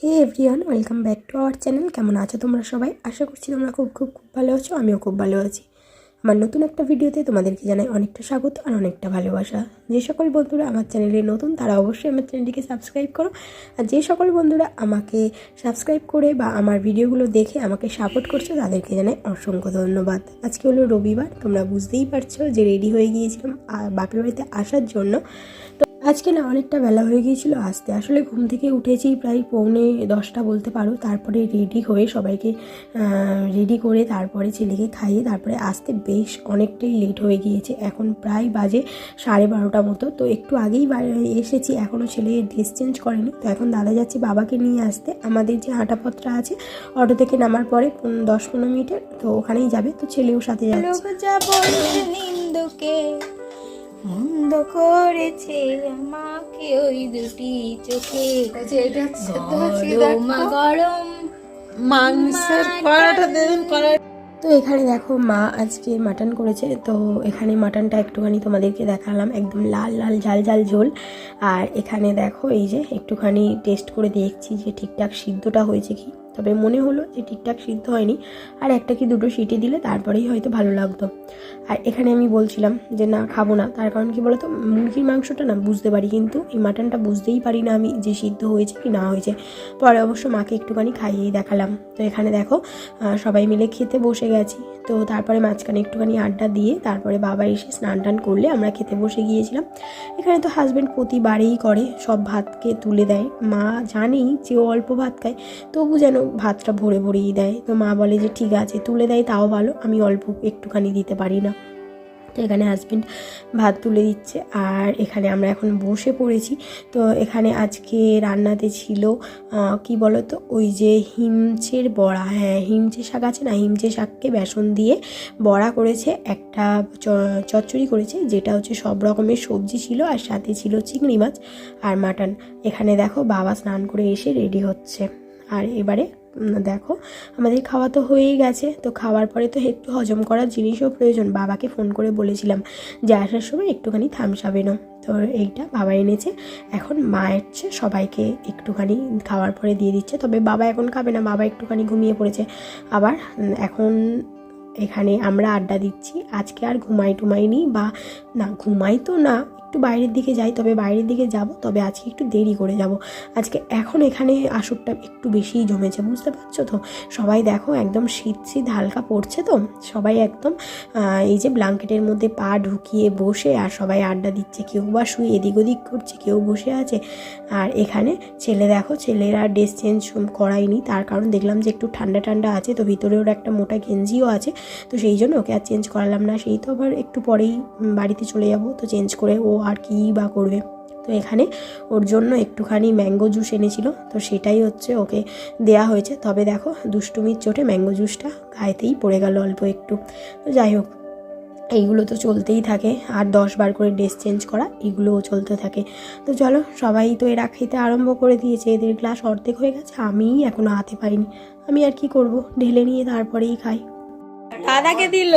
Hey everyone welcome back to our channel কেমন আছো তোমরা সবাই? আশা করছি তোমরা খুব খুব খুব ভালো আছো, আমিও খুব ভালো আছি। আমার নতুন একটা ভিডিওতে তোমাদেরকে জানাই অনেকটা স্বাগত আর অনেকটা ভালোবাসা। যে সকল বন্ধুরা আমার চ্যানেলে নতুন, তারা অবশ্যই আমার চ্যানেলটিকে সাবস্ক্রাইব করো। আর যে সকল বন্ধুরা আমাকে সাবস্ক্রাইব করে বা আমার ভিডিওগুলো দেখে আমাকে সাপোর্ট করছ, তাদেরকে জানাই অসংখ্য ধন্যবাদ। আজকে হলো রবিবার, তোমরা বুঝতেই পারছ যে রেডি হয়ে গিয়েছিলাম বাপের বাড়িতে আসার জন্য। তো আজকে না অনেকটা বেলা হয়ে গিয়েছিল, আসতে আসলে ঘুম থেকে উঠেছি প্রায় পৌনে দশটা বলতে পারো। তারপরে রেডি হয়ে সবাইকে রেডি করে তারপরে ছেলেকে খাইয়ে তারপরে আসতে বেশ অনেকটাই লেট হয়ে গিয়েছে। এখন প্রায় বাজে সাড়ে বারোটা মতো। তো একটু আগেই এসেছি এখনও ছেলে ড্রেস চেঞ্জ করেনি। তো এখন দাদা যাচ্ছে বাবাকে নিয়ে আসতে। আমাদের যে হাঁটাপত্রা আছে, অটো থেকে নামার পরে দশ পনেরো মিনিটের, তো ওখানেই যাবে। তো ছেলেও সাথে যাচ্ছে। মন্দ করেছে আমাকে ওই দুটি চোখে। গরম গরম মাংসের কড়াটা দেবেন কড়া তো এখানে দেখো মা আজকে মাটন করেছে তো এখানে মাটনটা একটুখানি তোমাদেরকে দেখালাম একদম লাল লাল ঝাল ঝাল ঝোল। আর এখানে দেখো এই যে একটুখানি টেস্ট করে দেখছি যে ঠিকঠাক সিদ্ধটা হয়েছে কি। তবে মনে হলো যে ঠিকঠাক সিদ্ধ হয়নি। আর একটা কি দুটো সিটি দিলে তারপরেই হয়তো ভালো লাগতো। আর এখানে আমি বলছিলাম যে, না, খাব না। তার কারণ কি বলতো? মুরগির মাংসটা না বুঝতে পারি কিন্তু এই মাটনটা বুঝতেই পারি না আমি যে সিদ্ধ হয়েছে কি না হয়েছে। পরে অবশ্য মাকে একটুখানি খাইয়েই দেখালাম। তো এখানে দেখো সবাই মিলে খেতে বসে গেছি। তো তারপরে মাঝখানে একটুখানি আড্ডা দিয়ে তারপরে বাবা এসে স্নান টান করলে আমরা খেতে বসে গিয়েছিলাম। এখানে তো হাজব্যান্ড প্রতিবারেই করে, সব ভাতকে তুলে দেয়। মা জানেই যে অল্প ভাত খায়, তবু যেন ভাতটা ভরে ভরেই দেয়। তো মা বলে যে, ঠিক আছে, তুলে দেয়, তাও ভালো। আমি অল্প একটুখানি দিতে পারি না। তো এখানে হাজব্যান্ড ভাত তুলে দিচ্ছে। আর এখানে আমরা এখন বসে পড়েছি। তো এখানে আজকে রান্নাতে ছিল কি বলো তো ওই যে হিমচের বড়া। হ্যাঁ হিমচে শাক আছে না? হিমচে শাককে বেসন দিয়ে বড়া করেছে, একটা চচ্চড়ি করেছে, যেটা হচ্ছে সব রকমের সবজি ছিল। আর সাথে ছিল চিংড়ি মাছ আর মাটন। এখানে দেখো বাবা স্নান করে এসে রেডি হচ্ছে। আর এবারে দেখো, আমাদের খাওয়া তো হয়েই গেছে। তো খাওয়ার পরে তো একটু হজম করার জিনিসও প্রয়োজন। বাবাকে ফোন করে বলেছিলাম, যে আসার সময় একটুখানি থামসাবেনও তো এইটা বাবা এনেছে। এখন মা এসছে সবাইকে একটুখানি খাওয়ার পরে দিয়ে দিচ্ছে। তবে বাবা এখন খাবে না, বাবা একটুখানি ঘুমিয়ে পড়েছে। আবার এখন এখানে আমরা আড্ডা দিচ্ছি। আজকে আর ঘুমাই টুমাইনি বা, না, ঘুমাই তো না একটু বাইরের দিকে যাই, তবে বাইরের দিকে যাব, তবে আজকে একটু দেরি করে যাব। আজকে এখন এখানে আসরটা একটু বেশিই জমেছে, বুঝতে পারছ তো? সবাই দেখো একদম শীত শীত, হালকা পড়ছে তো? সবাই একদম এই যে ব্ল্যাঙ্কেটের মধ্যে পা ঢুকিয়ে বসে, আর সবাই আড্ডা দিচ্ছে। কেউ বা শুয়ে এদিক ওদিক করছে, কেউ বসে আছে। আর এখানে ছেলে দেখো, ছেলেরা ড্রেস চেঞ্জ করায়নি, তার কারণ দেখলাম যে একটু ঠান্ডা ঠান্ডা আছে, তো ভিতরে ওর একটা মোটা গেঞ্জিও আছে, তো সেই জন্য ওকে আর চেঞ্জ করালাম না। সেই তো আবার একটু পরেই বাড়িতে চলে যাব, তো চেঞ্জ করে ও আর কী বা করবে। তো এখানে ওর জন্য একটুখানি ম্যাঙ্গো জুস এনেছিল। তো সেটাই হচ্ছে ওকে দেয়া হয়েছে। তবে দেখো দুষ্টুমির চোটে ম্যাঙ্গো জুসটা গায়েতেই পড়ে গেল অল্প একটু। তো যাই হোক এইগুলো তো চলতেই থাকে। আর দশ বার করে ড্রেস চেঞ্জ করা এগুলোও চলতে থাকে। তো চলো সবাই তো এরা খেতে আরম্ভ করে দিয়েছে। এদের গ্লাস অর্ধেক হয়ে গেছে আমিই এখনও হাতে পাইনি। আমি আর কি করব? ঢেলে নিয়ে তারপরেই খাই। দাদাকে দিল।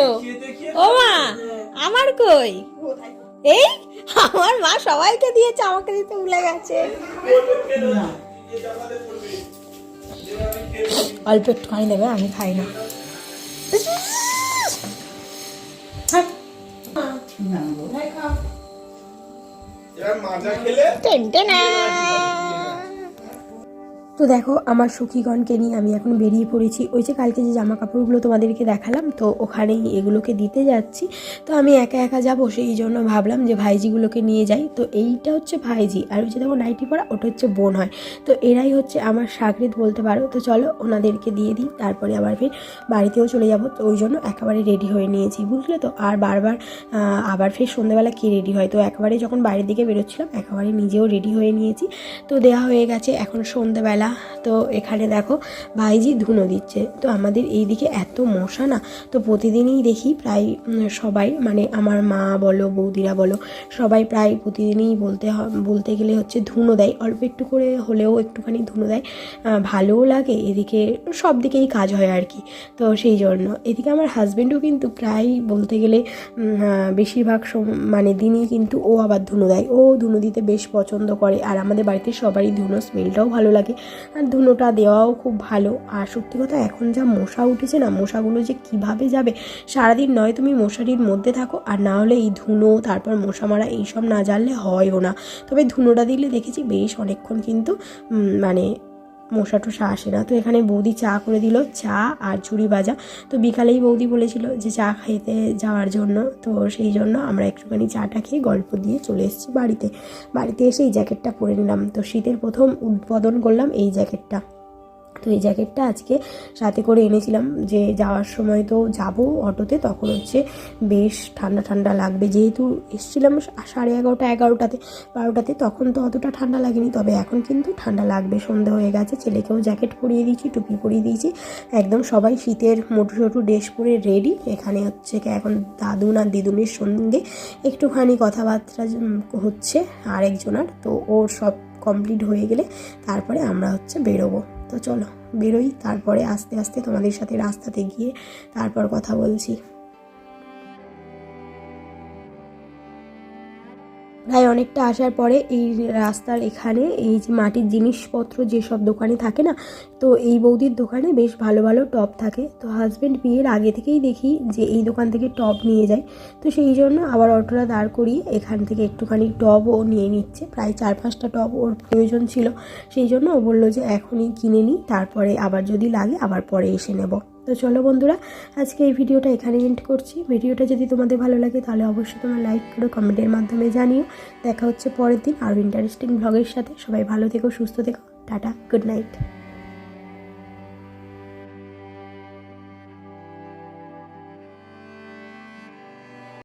ও মা আমার কই? এই আমার মা সবাইকে দিয়েছে আমাকে দিতে ভুলে গেছে। অল্প একটুখানি দেবে আমি খাই না। মাজা খেলে? তো দেখো, আমার সখীগণকে নিয়ে আমি এখন বেরিয়ে পড়েছি। ওই যে কালকে যে জামা কাপড়গুলো তোমাদেরকে দেখালাম, তো ওখানেই এগুলোকে দিতে যাচ্ছি। তো আমি একা একা যাব, সেই জন্য ভাবলাম যে ভাইজিগুলোকে নিয়ে যাই। তো এইটা হচ্ছে ভাইজি, আর ওই যে দেখো নাইটি পরা, ওটা হচ্ছে বোন হয়। তো এরাই হচ্ছে আমার সাগরিত বলতে পারো। তো চলো ওনাদেরকে দিয়ে দিই, তারপরে আবার ফের বাড়িতেও চলে যাব। তো ওই জন্য একেবারে রেডি হয়ে নিয়েছি, বুঝলে তো? আর বারবার আবার ফের সন্ধ্যেবেলা কে রেডি হয়? তো একেবারে যখন বাইরের দিকে বেরোচ্ছিলাম, একেবারে নিজেও রেডি হয়ে নিয়েছি। তো দেওয়া হয়ে গেছে এখন সন্ধ্যেবেলা। তো এখানে দেখো ভাইজি ধুনো দিচ্ছে। তো আমাদের এইদিকে এত মশা না, তো প্রতিদিনই দেখি প্রায় সবাই মানে আমার মা বলো, বৌদিরা বলো, সবাই প্রায় প্রতিদিনই বলতে বলতে গেলে হচ্ছে ধুনো দেয়। অল্প একটু করে হলেও একটুখানি ধুনো দেয়। ভালোও লাগে, এদিকে সব দিকেই কাজ হয় আর কি। তো সেই জন্য। এদিকে আমার হাজব্যান্ডও কিন্তু প্রায় বলতে গেলে বেশিরভাগ মানে দিনই কিন্তু ও আবার ধুনো দেয়। ও ধুনো দিতে বেশ পছন্দ করে। আর আমাদের বাড়িতে সবারই ধুনো স্মেলটাও ভালো লাগে। আর ধুনোটা দেওয়াও খুব ভালো। আর সত্যি কথা, এখন যা মশা উঠেছে না, মশাগুলো যে কীভাবে যাবে, সারাদিন নয় তুমি মশারির মধ্যে থাকো, আর না হলে এই ধুনো, তারপর মশা মারা এইসব না জানলে হয়ও না। তবে ধুনোটা দিলে দেখেছি বেশ অনেকক্ষণ কিন্তু মানে মশা টশা আসে না। তো এখানে বৌদি চা করে দিল, চা আর ঝুড়ি বাজা তো বিকালেই বৌদি বলেছিল যে চা খেতে যাওয়ার জন্য। তো সেই জন্য আমরা একটুখানি চাটা খেয়ে গল্প দিয়ে চলে এসেছি বাড়িতে। বাড়িতে এসে এই জ্যাকেটটা পরে নিলাম। তো শীতের প্রথম উদ্বোধন করলাম এই জ্যাকেটটা। তো এই জ্যাকেটটা আজকে সাথে করে এনেছিলাম যে যাওয়ার সময় তো যাব অটোতে, তখন হচ্ছে বেশ ঠান্ডা ঠান্ডা লাগবে। যেহেতু এসেছিলাম সাড়ে এগারোটা, এগারোটাতে, বারোটাতে, তখন তো অতটা ঠান্ডা লাগেনি। তবে এখন কিন্তু ঠান্ডা লাগবে, সন্ধে হয়ে গেছে, ছেলেকেও জ্যাকেট পরিয়ে দিয়েছি, টুপি পরিয়ে দিয়েছি। একদম সবাই শীতের মোটু ছোটু ড্রেস পরে রেডি। এখানে হচ্ছে এখন দাদুন আর দিদুনের সঙ্গে একটুখানি কথাবার্তা হচ্ছে, আরেকজনার। তো ওর সব কমপ্লিট হয়ে গেলে তারপরে আমরা হচ্ছে বেরোবো। তো চলো বেরোই তারপরে আস্তে আস্তে তোমাদের সাথে রাস্তাতে গিয়ে তারপর কথা বলছি। প্রায় অনেকটা আসার পরে এই রাস্তার এখানে এই যে মাটির জিনিসপত্র যেসব দোকানে থাকে না, তো এই বৌদির দোকানে বেশ ভালো ভালো টপ থাকে। তো হাজব্যান্ড বিয়ের আগে থেকেই দেখি যে এই দোকান থেকে টপ নিয়ে যায়। তো সেই জন্য আবার অটোটা দাঁড় করিয়ে এখান থেকে একটুখানি টপ ও নিয়ে নিচ্ছে। প্রায় চার পাঁচটা টপ ওর প্রয়োজন ছিল। সেই জন্য ও বলল যে এখনই কিনে নিই, তারপরে আবার যদি লাগে আবার পরে এসে নেব। তো চলো বন্ধুরা, আজকে এই ভিডিওটা এখানে এন্ড করছি। ভিডিওটা যদি তোমাদের ভালো লাগে তাহলে অবশ্যই তোমার লাইক করো কমেন্টের মাধ্যমে জানিও। দেখা হচ্ছে পরের দিন আরও ইন্টারেস্টিং ব্লগের সাথে। সবাই ভালো থেকো, সুস্থ থেকো। Tata good night